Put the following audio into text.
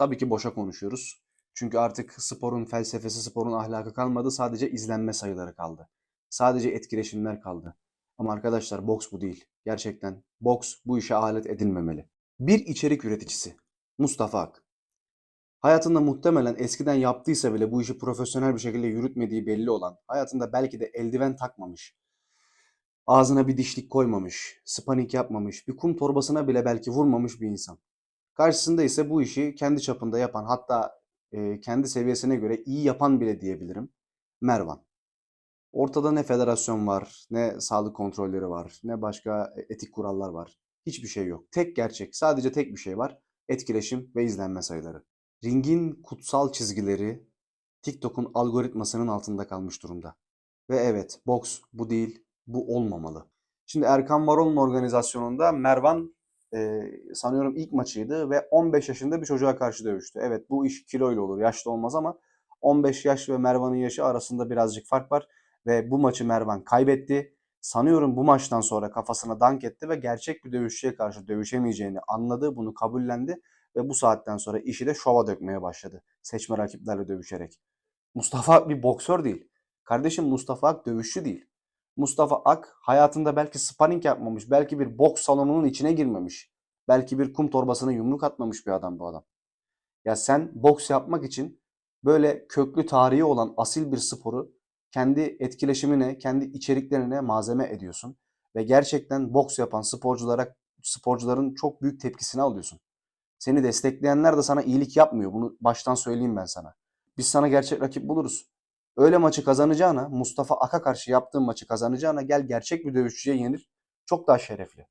Tabii ki boşa konuşuyoruz. Çünkü artık sporun felsefesi, sporun ahlakı kalmadı. Sadece izlenme sayıları kaldı. Sadece etkileşimler kaldı. Ama arkadaşlar boks bu değil. Gerçekten boks bu işe alet edilmemeli. Bir içerik üreticisi Mustafa Ak. Hayatında muhtemelen eskiden yaptıysa bile bu işi profesyonel bir şekilde yürütmediği belli olan, hayatında belki de eldiven takmamış, ağzına bir dişlik koymamış, spanik yapmamış, bir kum torbasına bile belki vurmamış bir insan. Karşısında ise bu işi kendi çapında yapan, hatta e, kendi seviyesine göre iyi yapan bile diyebilirim. Mervan. Ortada ne federasyon var, ne sağlık kontrolleri var, ne başka e, etik kurallar var. Hiçbir şey yok. Tek gerçek, sadece tek bir şey var. Etkileşim ve izlenme sayıları. Ringin kutsal çizgileri TikTok'un algoritmasının altında kalmış durumda. Ve evet, boks bu değil, bu olmamalı. Şimdi Erkan Varol'un organizasyonunda Mervan e, sanıyorum ilk maçıydı ve 15 yaşında bir çocuğa karşı dövüştü. Evet bu iş kiloyla olur, yaşlı olmaz ama 15 yaş ve Mervan'ın yaşı arasında birazcık fark var ve bu maçı Mervan kaybetti. Sanıyorum bu maçtan sonra kafasına dank etti ve gerçek bir dövüşçüye karşı dövüşemeyeceğini anladı, bunu kabullendi ve bu saatten sonra işi de şova dökmeye başladı. Seçme rakiplerle dövüşerek. Mustafa bir boksör değil. Kardeşim Mustafa Ak dövüşçü değil. Mustafa Ak hayatında belki sparring yapmamış, belki bir boks salonunun içine girmemiş. Belki bir kum torbasına yumruk atmamış bir adam bu adam. Ya sen boks yapmak için böyle köklü tarihi olan asil bir sporu kendi etkileşimine, kendi içeriklerine malzeme ediyorsun ve gerçekten boks yapan sporculara sporcuların çok büyük tepkisini alıyorsun. Seni destekleyenler de sana iyilik yapmıyor. Bunu baştan söyleyeyim ben sana. Biz sana gerçek rakip buluruz. Öyle maçı kazanacağına, Mustafa Ak'a karşı yaptığın maçı kazanacağına gel gerçek bir dövüşçüye yenil. Çok daha şerefli.